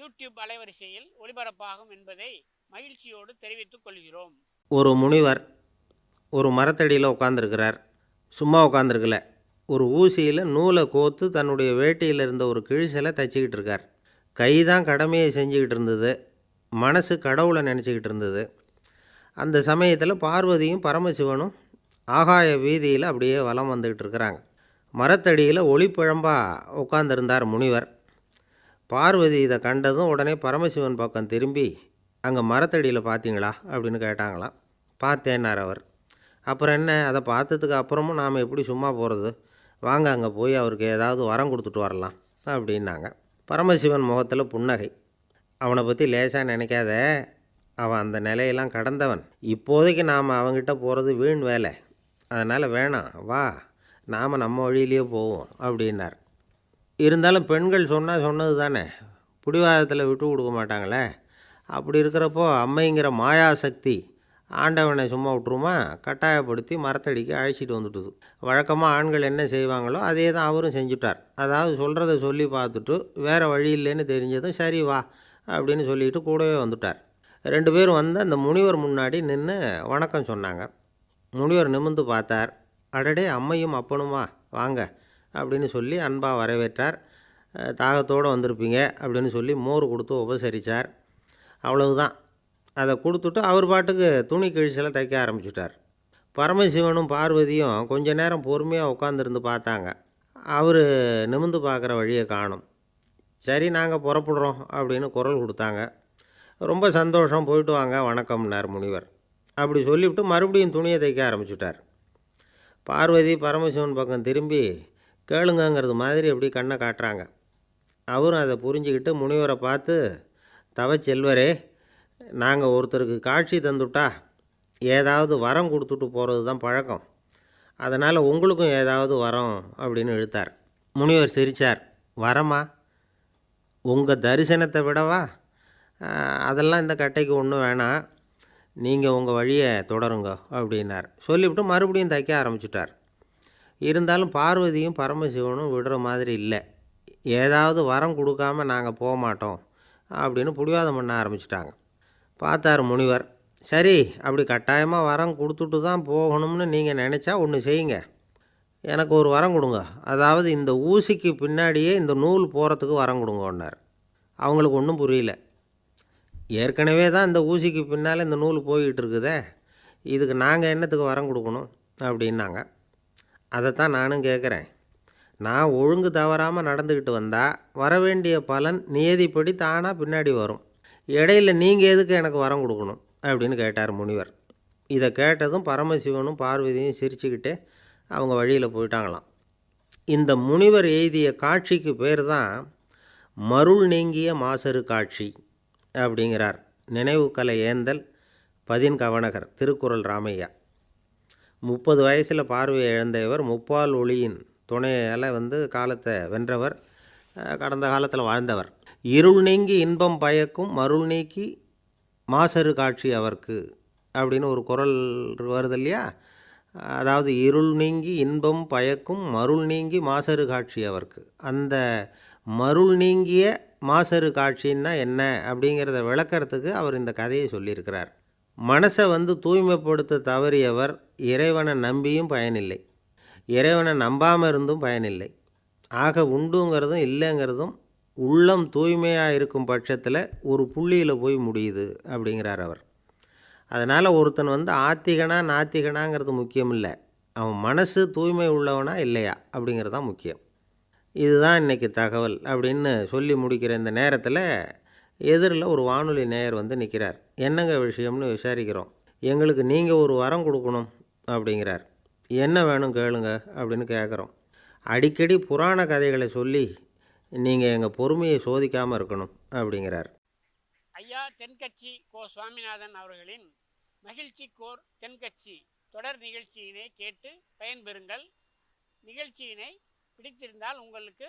YouTube அலைவரிசையில் ஒளிபரப்பாகும் என்பதை மகிழ்ச்சியோடு தெரிவித்துக் கொள்கிறோம். ஒரு முனிவர் ஒரு மரத்தடியில் உட்காந்துருக்கிறார் சும்மா உட்காந்துருக்கல ஒரு ஊசியில் நூலை கோத்து தன்னுடைய வேட்டையில் இருந்த ஒரு கிழிசலை தச்சிக்கிட்டு இருக்கார். கை தான் கடமையை செஞ்சுக்கிட்டு இருந்தது. மனசு கடவுளை நினச்சிக்கிட்டு இருந்தது. அந்த சமயத்தில் பார்வதியும் பரமசிவனும் ஆகாய வீதியில் அப்படியே வலம் வந்துக்கிட்டு இருக்கிறாங்க. மரத்தடியில் ஒளிப்பழம்பாக உட்காந்துருந்தார் முனிவர். பார்வதி இதை கண்டதும் உடனே பரமசிவன் பக்கம் திரும்பி அங்கே மரத்தடியில் பார்த்தீங்களா அப்படின்னு கேட்டாங்களாம். பார்த்தேன்னார் அவர். அப்புறம் என்ன அதை பார்த்ததுக்கு அப்புறமும் நாம் எப்படி சும்மா போகிறது வாங்க அங்கே போய் அவருக்கு ஏதாவது வரம் கொடுத்துட்டு வரலாம் அப்படின்னாங்க. பரமசிவன் முகத்தில் புன்னகை. அவனை பற்றி லேசாக நினைக்காத. அவன் அந்த நிலையெல்லாம் கடந்தவன். இப்போதைக்கு நாம் அவங்கிட்ட போகிறது வீண் வேலை. அதனால் வேணாம். வா நாம் நம்ம வழியிலேயே போவோம் அப்படின்னார். இருந்தாலும் பெண்கள் சொன்னால் சொன்னது தானே. பிடிவாதத்தில் விட்டு கொடுக்க மாட்டாங்களே. அப்படி இருக்கிறப்போ அம்மைங்கிற மாயாசக்தி ஆண்டவனை சும்மா விட்டுருமா? கட்டாயப்படுத்தி மரத்தடிக்கு அழைச்சிட்டு வந்துட்டுது. வழக்கமாக ஆண்கள் என்ன செய்வாங்களோ அதே தான் அவரும் செஞ்சுட்டார். அதாவது சொல்கிறத சொல்லி பார்த்துட்டு வேறு வழி இல்லைன்னு தெரிஞ்சதும் சரி வா அப்படின்னு சொல்லிட்டு கூடவே வந்துட்டார். ரெண்டு பேரும் வந்து அந்த முனிவர் முன்னாடி நின்று வணக்கம் சொன்னாங்க. முனிவர் நிமிர்ந்து பார்த்தார். அடடே அம்மையும் அப்பனுமா? வாங்க. அப்படின்னு சொல்லி அன்பாக வரவேற்றார். தாகத்தோடு வந்திருப்பீங்க அப்படின்னு சொல்லி மோர் கொடுத்து உபசரித்தார் அவ்வளவுதான். அதை கொடுத்துட்டு அவர் பாட்டுக்கு துணி கிழிச்சலை தைக்க ஆரம்பிச்சுட்டார். பரமசிவனும் பார்வதியும் கொஞ்ச நேரம் பொறுமையாக உட்காந்துருந்து பார்த்தாங்க. அவர் நிமிந்து பார்க்குற வழியை காணும். சரி நாங்கள் புறப்படுறோம் அப்படின்னு குரல் கொடுத்தாங்க. ரொம்ப சந்தோஷம் போயிட்டு வாங்க வணக்கம்னார் முனிவர். அப்படி சொல்லிவிட்டு மறுபடியும் துணியை தைக்க ஆரம்பிச்சுட்டார். பார்வதி பரமசிவன் பக்கம் திரும்பி கேளுங்கங்கிறது மாதிரி அப்படி கண்ணை காட்டுறாங்க. அவரும் அதை புரிஞ்சுக்கிட்டு முனிவரை பார்த்து தவச்செல்வரே நாங்கள் ஒருத்தருக்கு காட்சி தந்துட்டா ஏதாவது வரம் கொடுத்துட்டு போகிறது தான் பழக்கம். அதனால் உங்களுக்கும் ஏதாவது வரம் அப்படின்னு இழுத்தார். முனிவர் சிரித்தார் வரமா? உங்கள் தரிசனத்தை விடவா? அதெல்லாம் இந்த கட்டைக்கு ஒன்றும் வேணாம். நீங்கள் உங்கள் வழியை தொடருங்க அப்படின்னார். சொல்லிவிட்டு மறுபடியும் தைக்க ஆரம்பிச்சிட்டார். இருந்தாலும் பார்வதியும் பரமசிவனும் விடுற மாதிரி இல்லை. ஏதாவது வரம் கொடுக்காம நாங்கள் போக மாட்டோம் அப்படின்னு புடிவாதம் பண்ண ஆரம்பிச்சிட்டாங்க. பார்த்தார் முனிவர் சரி அப்படி கட்டாயமாக வரம் கொடுத்துட்டு தான் போகணும்னு நீங்கள் நினச்சா ஒன்று செய்யுங்க. எனக்கு ஒரு வரம் கொடுங்க. அதாவது இந்த ஊசிக்கு பின்னாடியே இந்த நூல் போகிறதுக்கு வரம் கொடுங்கன்னார். அவங்களுக்கு ஒன்றும் புரியல. ஏற்கனவே தான் இந்த ஊசிக்கு பின்னால் இந்த நூல் போய்கிட்டு இருக்குதே. இதுக்கு நாங்கள் என்னத்துக்கு வரம் கொடுக்கணும்? அப்படின்னாங்க. அதைத்தான் நானும் கேட்குறேன் நான் ஒழுங்கு தவறாமல் நடந்துக்கிட்டு வந்தால் வர வேண்டிய பலன் நியதிப்படி தானாக பின்னாடி வரும். இடையில நீங்கள் எதுக்கு எனக்கு வரம் கொடுக்கணும்? அப்படின்னு கேட்டார் முனிவர். இதை கேட்டதும் பரமசிவனும் பார்வதியும் சிரிச்சுக்கிட்டே அவங்க வழியில் போயிட்டாங்களாம். இந்த முனிவர் எழுதிய காட்சிக்கு பேர் தான் மருள் நீங்கிய மாசரு காட்சி அப்படிங்கிறார். நினைவுக்கலை ஏந்தல் பதின் கவனகர் திருக்குறள் ராமையா. முப்பது வயசில் பார்வையை இழந்த இவர் முப்பால் ஒளியின் துணையால் வந்து காலத்தை வென்றவர் கடந்த காலத்தில் வாழ்ந்தவர். இருள் நீங்கி இன்பம் பயக்கும் மருள் நீக்கி மாசரு காட்சி அவர்க்கு அப்படின்னு ஒரு குரல் வருது இல்லையா? அதாவது இருள் நீங்கி இன்பம் பயக்கும் மருள் நீங்கி மாசரு காட்சி அவர்க்கு. அந்த மருள் நீங்கிய மாசரு காட்சின்னா என்ன அப்படிங்கிறத விளக்கிறதுக்கு அவர் இந்த கதையை சொல்லியிருக்கிறார். மனசை வந்து தூய்மைப்படுத்த தவறியவர் இறைவனை நம்பியும் பயனில்லை. இறைவனை நம்பாமல் இருந்தும் பயனில்லை. ஆக உண்டுங்கிறதும் இல்லைங்கிறதும் உள்ளம் தூய்மையாக இருக்கும் பட்சத்தில் ஒரு புள்ளியில் போய் முடியுது அப்படிங்கிறார் அவர். அதனால் ஒருத்தன் வந்து ஆத்திகனா நாத்திகனாங்கிறது முக்கியம் இல்லை அவன் மனசு தூய்மை உள்ளவனா இல்லையா அப்படிங்கிறது தான் முக்கியம். இதுதான் இன்றைக்கி தகவல் அப்படின்னு சொல்லி முடிக்கிற இந்த நேரத்தில் எதிரில் ஒரு வானொலி நேயர் வந்து நிற்கிறார். என்னங்க விஷயம்னு விசாரிக்கிறோம். எங்களுக்கு நீங்கள் ஒரு வரம் கொடுக்கணும் அப்படிங்கிறார். என்ன வேணும் கேளுங்க அப்படின்னு கேட்குறோம். அடிக்கடி புராண கதைகளை சொல்லி நீங்கள் எங்கள் பொறுமையை சோதிக்காமல் இருக்கணும் அப்படிங்கிறார். ஐயா தென்கட்சி கோ சுவாமிநாதன் அவர்களின் மகிழ்ச்சி கோர் தென்கட்சி தொடர் நிகழ்ச்சியினை கேட்டு பயன்பெறுங்கள். நிகழ்ச்சியினை பிடித்திருந்தால் உங்களுக்கு